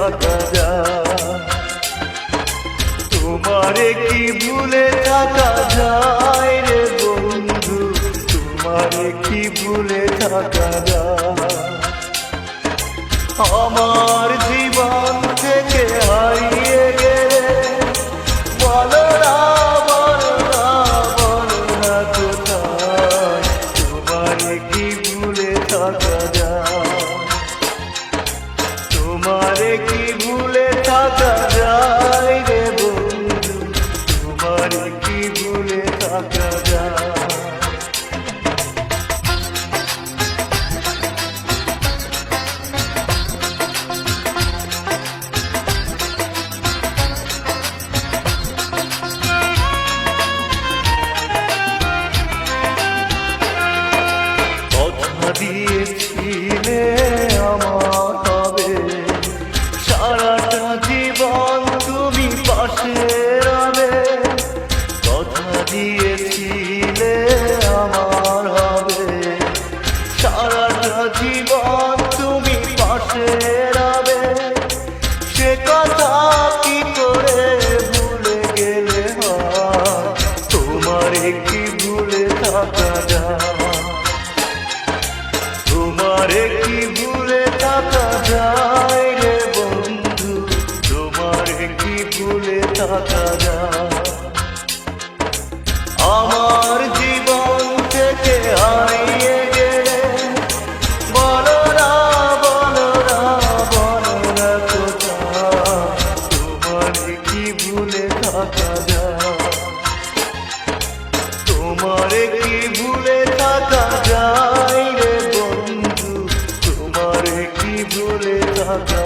থাকা তোমারে কি ভুলে থাকা যায় রে বন্ধু? তোমারে কি ভুলে থাকা যায়? আমার তোমারে কি ভুলে থাকা যায়? দিয়েছিলে আমার জীবন তুমি পাশে রবে। সে কথা কি করে ভুলে গেলে তোমারে কি ভুলে থাকা যায় তোমারে কি ভুলে থাকা যায় রে বন্ধু, তোমারে কি ভুলে থাকা যায়। আমার তোমারে কি ভুলে থাকা যায় রে বন্ধু? তোমারে কি ভুলে থাকা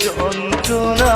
যন্ত্রণা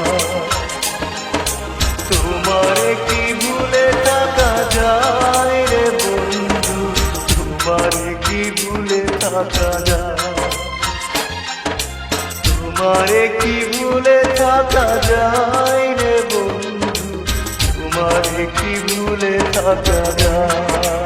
থাকা তোমারে কি ভুলে থাকা যায় রে বন্ধু? তোমারে কি ভুলে থাকা যায়?